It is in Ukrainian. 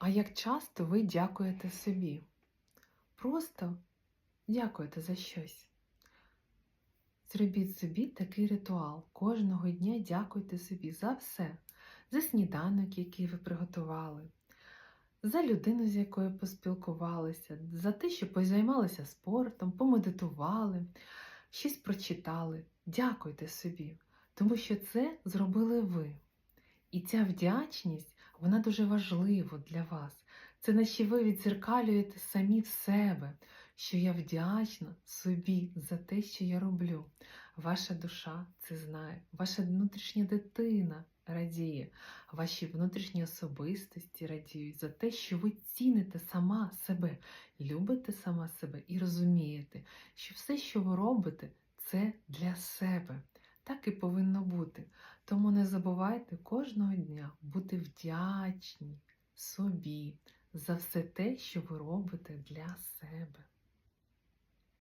А як часто ви дякуєте собі? Просто дякуєте за щось. Зробіть собі такий ритуал. Кожного дня дякуйте собі за все, за сніданок, який ви приготували, за людину, з якою поспілкувалися, за те, що позаймалися спортом, помедитували, щось прочитали. Дякуйте собі, тому що це зробили ви. І ця вдячність, вона дуже важлива для вас. Це наче ви відзеркалюєте самі в себе, що я вдячна собі за те, що я роблю. Ваша душа це знає, ваша внутрішня дитина радіє, ваші внутрішні особистості радіють за те, що ви ціните сама себе, любите сама себе і розумієте, що все, що ви робите, це для себе. Так і повинно бути. Тому не забувайте кожного дня бути вдячні собі за все те, що ви робите для себе.